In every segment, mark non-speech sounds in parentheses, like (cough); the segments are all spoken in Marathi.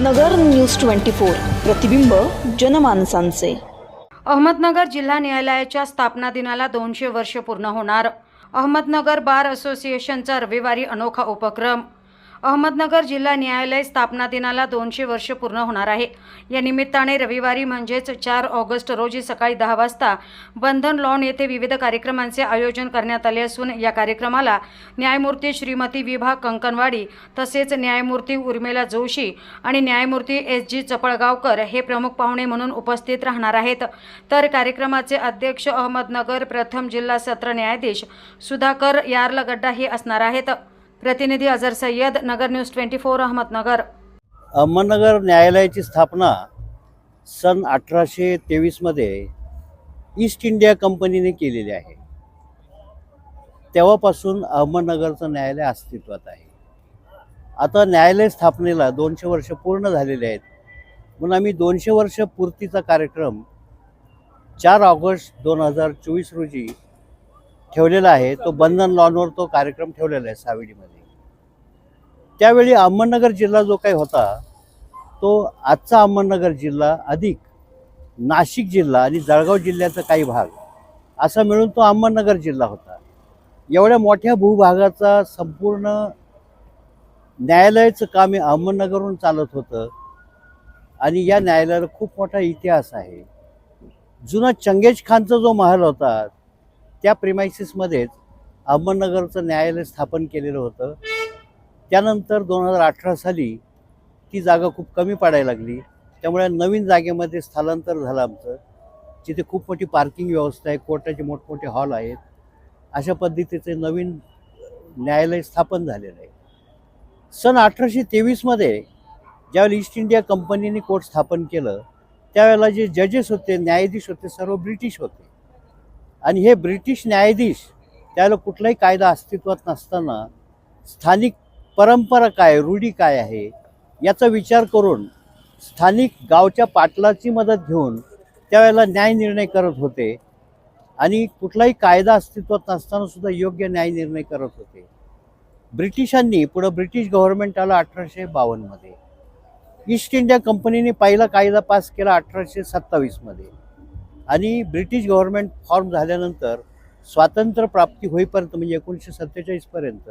नगर न्यूज ट्वेंटी फोर. प्रतिबिंब जनमानसांचे. अहमदनगर जिल्हा न्यायालयाच्या स्थापना दिनाला दोनशे वर्ष पूर्ण होणार. अहमदनगर बार असोसिएशनचा रविवारी अनोखा उपक्रम. अहमदनगर जिल्हा न्यायालय स्थापना दिनाला दोनशे वर्ष पूर्ण होणार आहे. या निमित्ताने रविवारी म्हणजेच चार ऑगस्ट रोजी सकाळी दहा वाजता बंधन लॉन येथे विविध कार्यक्रमांचे आयोजन करण्यात आले असून या कार्यक्रमाला न्यायमूर्ती श्रीमती विभा कंकणवाडी तसेच न्यायमूर्ती उर्मिला जोशी आणि न्यायमूर्ती एस जी चपळगावकर हे प्रमुख पाहुणे म्हणून उपस्थित राहणार आहेत. तर कार्यक्रमाचे अध्यक्ष अहमदनगर प्रथम जिल्हा सत्र न्यायाधीश सुधाकर यार्लगड्डा हे असणार आहेत. प्रतिनिधी Azhar Sayyad Nagar news twenty four Ahmednagar. Ahmednagar न्यायालयाची स्थापना सन अठराशे तेवीसमध्ये ईस्ट इंडिया कंपनीने केलेली आहे. तेव्हापासून अहमदनगरचं न्यायालय अस्तित्वात आहे. आता न्यायालय स्थापनेला दोनशे वर्ष पूर्ण झालेले आहेत. म्हणून आम्ही दोनशे वर्ष पूर्तीचा कार्यक्रम चार ऑगस्ट दोन हजार चोवीस रोजी ठेवलेला आहे. तो बंधन लॉनवर तो कार्यक्रम ठेवलेला आहे सावेडीमध्ये. त्यावेळी अहमदनगर जिल्हा जो काही होता तो आजचा अहमदनगर जिल्हा अधिक नाशिक जिल्हा आणि जळगाव जिल्ह्याचा काही भाग असा मिळून तो अहमदनगर जिल्हा होता. एवढ्या मोठ्या भूभागाचा संपूर्ण न्यायालयाचं काम हे अहमदनगरहून चालत होतं. आणि या न्यायालयाला खूप मोठा इतिहास आहे. जुना चंगेज खानचा जो महाल होता त्या प्रिमायसिसमध्येच अहमदनगरचं न्यायालय स्थापन केलेलं होतं. त्यानंतर दोन हजार अठरा साली ती जागा खूप कमी पडायला लागली. त्यामुळे नवीन जागेमध्ये स्थलांतर झालं आमचं. जिथे खूप मोठी पार्किंग व्यवस्था आहे कोर्टाचे मोठमोठे हॉल आहेत. अशा पद्धतीचे नवीन न्यायालय स्थापन झालेलं आहे. सन अठराशे तेवीसमध्ये ज्यावेळेला ईस्ट इंडिया कंपनीने कोर्ट स्थापन केलं त्यावेळेला जे जजेस होते न्यायाधीश होते सर्व ब्रिटिश होते. आणि हे ब्रिटिश न्यायाधीश त्यावेळेला कुठलाही कायदा अस्तित्वात नसताना स्थानिक परंपरा काय रूढी काय आहे याचा विचार करून स्थानिक गावच्या पाटलाची मदत घेऊन त्यावेळेला न्याय निर्णय करत होते आणि कुठलाही कायदा अस्तित्वात नसताना सुद्धा योग्य न्याय निर्णय करत होते. ब्रिटिशांनी पुढं ब्रिटिश गव्हर्नमेंट आलं अठराशे बावन्नमध्ये ईस्ट इंडिया कंपनीने पहिला कायदा पास केला अठराशे सत्तावीसमध्ये आणि ब्रिटिश गव्हर्नमेंट फॉर्म झाल्यानंतर स्वातंत्र्य प्राप्ती होईपर्यंत म्हणजे एकोणीसशे सत्तेचाळीसपर्यंत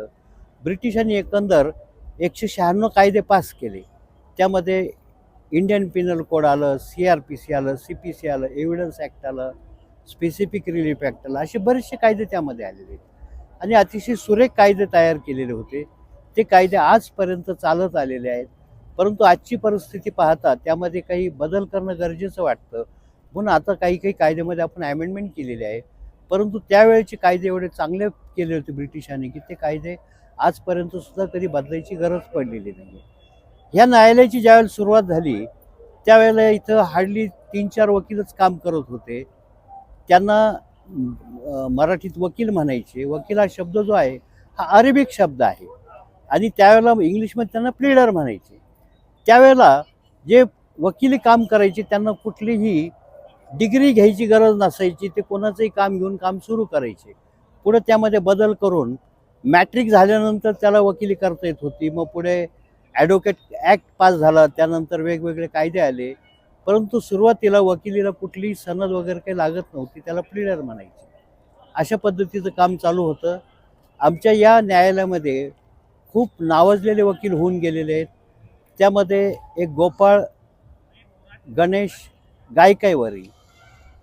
ब्रिटिशांनी एकंदर एकशे शहाण्णव कायदे पास केले. त्यामध्ये इंडियन पिनल कोड आलं सी आर पी सी आलं सी पी सी आलं एव्हिडन्स ॲक्ट आलं स्पेसिफिक रिलीफ ॲक्ट आलं असे बरेचसे कायदे त्यामध्ये आलेले आहेत. आणि अतिशय सुरेख कायदे तयार केलेले होते. ते कायदे आजपर्यंत चालत आलेले आहेत. परंतु आजची परिस्थिती पाहता त्यामध्ये काही बदल करणं गरजेचं वाटतं. म्हणून आता काही काही कायद्यामध्ये आपण अमेंडमेंट केलेली आहे. परंतु त्यावेळेचे कायदे एवढे चांगले केले होते ब्रिटिशांनी की ते कायदे आजपर्यंत सुद्धा कधी बदलायची गरज पडलेली नाही ह्या न्यायालयाची ज्यावेळेला सुरुवात झाली त्यावेळेला इथं हार्डली तीन चार वकीलच काम करत होते. त्यांना मराठीत वकील म्हणायचे. वकील हा शब्द जो आहे हा अरेबिक शब्द आहे. आणि त्यावेळेला इंग्लिशमध्ये त्यांना प्लेडर म्हणायचे. त्यावेळेला जे वकिली काम करायचे त्यांना कुठलीही डिग्री घ्यायची गरज नसायची ते कोणाचंही काम घेऊन काम सुरू करायचे. पुढे त्यामध्ये बदल करून मॅट्रिक झाल्यानंतर त्याला वकिली करता येत होती. मग पुढे ॲडव्होकेट ॲक्ट पास झाला त्यानंतर वेगवेगळे कायदे आले. परंतु सुरुवातीला वकिलीला कुठलीही सनद वगैरे काही लागत नव्हती त्याला प्लीडर म्हणायची. अशा पद्धतीचं काम चालू होतं. आमच्या या न्यायालयामध्ये खूप नावाजलेले वकील होऊन गेलेले आहेत. त्यामध्ये एक गोपाळ गणेश गायकाईवरी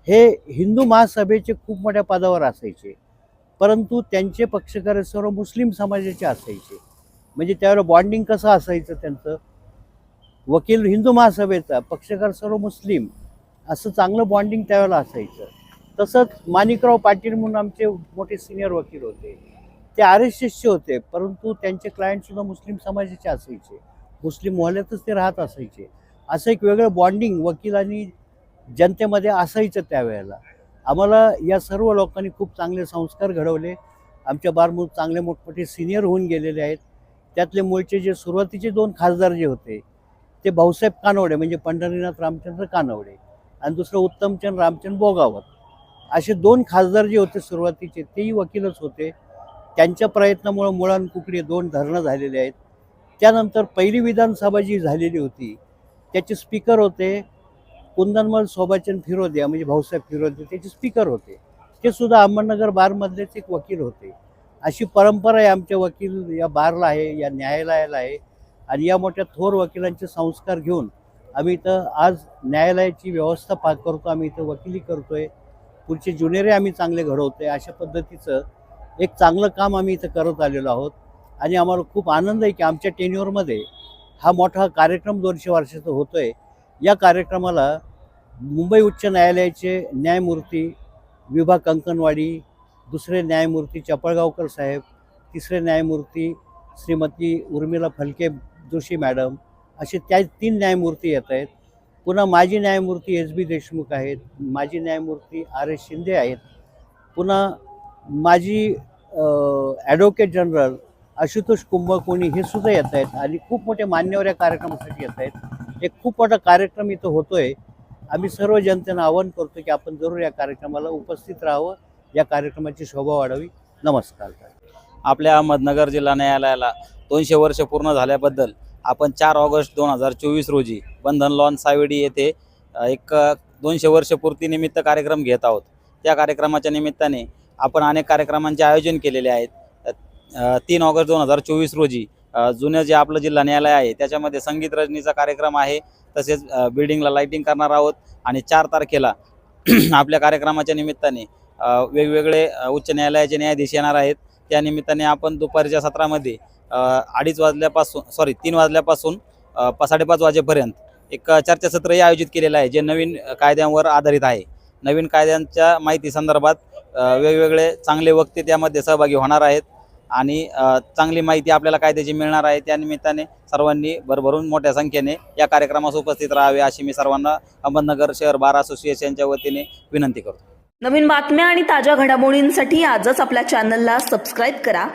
हे हिंदू महासभेचे खूप मोठ्या पदावर असायचे. परंतु त्यांचे पक्षकार सर्व मुस्लिम समाजाचे असायचे. म्हणजे त्यावेळेला बॉन्डिंग कसं असायचं त्यांचं? वकील हिंदू महासभेचा पक्षकार सर्व मुस्लिम असं चांगलं बॉन्डिंग त्यावेळेला असायचं. तसंच माणिकराव पाटील म्हणून आमचे मोठे सिनियर वकील होते. ते आर एस एसचे होते परंतु त्यांचे क्लायंटसुद्धा मुस्लिम समाजाचे असायचे. मुस्लिम मोहल्यातच ते राहत असायचे. असं एक वेगळं बॉन्डिंग वकील आणि जनतेमध्ये असायचं त्यावेळेला. आम्हाला या सर्व लोकांनी खूप चांगले संस्कार घडवले. आमच्या बारमूळ चांगले मोठमोठे सिनियर होऊन गेलेले आहेत. त्यातले मूळचे जे सुरुवातीचे दोन खासदार जे होते ते भाऊसाहेब कानवडे म्हणजे पंढरीनाथ रामचंद्र कानवडे आणि दुसरं उत्तमचंद रामचंद बोगावत. असे दोन खासदार जे होते सुरुवातीचे तेही वकीलच होते. त्यांच्या प्रयत्नामुळं मुळान कुकडे दोन धरणं झालेले आहेत. त्यानंतर पहिली विधानसभा जी झालेली होती त्याचे स्पीकर होते. कुंदनमल सोबाचंद फिरोदिया म्हणजे भाऊसाहेब फिरोदिया त्याचे स्पीकर होते. ते सुद्धा अहमदनगर बारमधलेच एक वकील होते. अशी परंपरा आहे आमच्या वकील या बारला आहे या न्यायालयाला आहे. आणि या मोठ्या थोर वकिलांचे संस्कार घेऊन आम्ही इथं आज न्यायालयाची व्यवस्था पा करतो आम्ही इथं वकिली करतोय. पुढचे जुनेरे आम्ही चांगले घडवतोय. अशा पद्धतीचं एक चांगलं काम आम्ही इथं करत आलेलो आहोत. आणि आम्हाला खूप आनंद आहे की आमच्या टेन्युअरमध्ये हा मोठा कार्यक्रम दोनशे वर्षाचा होतोय. या कार्यक्रमाला मुंबई उच्च न्यायालयाचे न्यायमूर्ती विभा कंकणवाडी दुसरे न्यायमूर्ती चपळगावकर साहेब तिसरे न्यायमूर्ती श्रीमती उर्मिला फलके जोशी मॅडम असे त्या तीन न्यायमूर्ती येत आहेत. पुन्हा माजी न्यायमूर्ती एस बी देशमुख आहेत माजी न्यायमूर्ती आर एस शिंदे आहेत. पुन्हा माजी ॲडव्होकेट जनरल आशुतोष कुंभकोणी हे सुद्धा येत आहेत आणि खूप मोठे मान्यवर या कार्यक्रमासाठी येत आहेत. एक खूप मोठा कार्यक्रम इथं होतोय. आम्ही सर्व जनतेनं आवाहन करतो की आपण जरूर या कार्यक्रमाला उपस्थित राहावं. या कार्यक्रमाची शोभा वाढावी. नमस्कार. आपल्या अहमदनगर जिल्हा न्यायालयाला दोनशे वर्ष पूर्ण झाल्याबद्दल आपण चार ऑगस्ट दोन हजार चोवीस रोजी बंधन लॉन सावेडी येथे एक दोनशे वर्षपूर्तीनिमित्त कार्यक्रम घेत आहोत. त्या कार्यक्रमाच्या निमित्ताने आपण अनेक कार्यक्रमांचे आयोजन केलेले आहेत. तीन ऑगस्ट दोन हजार चोवीस रोजी जुनं जे आपलं जिल्हा न्यायालय आहे त्याच्यामध्ये संगीत रजनीचा कार्यक्रम आहे तसेच बिल्डिंगला लाईटिंग करणार आहोत आणि चार तारखेला (clears throat) आपल्या कार्यक्रमाच्या निमित्ताने वेगवेगळे उच्च न्यायालयाचे न्यायाधीश येणार आहेत. त्या निमित्ताने आपण दुपारच्या सत्रामध्ये अडीच वाजल्यापासून सॉरी तीन वाजल्यापासून पा- साडेपाच वाजेपर्यंत एक चर्चासत्रही आयोजित केलेलं आहे जे नवीन कायद्यांवर आधारित आहे. नवीन कायद्यांच्या माहिती संदर्भात वेगवेगळे चांगले वक्ते त्यामध्ये सहभागी होणार आहेत. आणि चांगली माहिती आपल्याला कायद्याची मिळणार आहे. त्या निमित्ताने सर्वांनी भरभरून मोठ्या संख्येने या कार्यक्रमास उपस्थित राहावे अशी मी सर्वांना अहमदनगर शहर बार असोसिएशनच्या वतीने विनंती करतो. नवीन बातम्या आणि ताज्या घडामोडींसाठी आजच आपल्या चॅनलला सबस्क्राईब करा.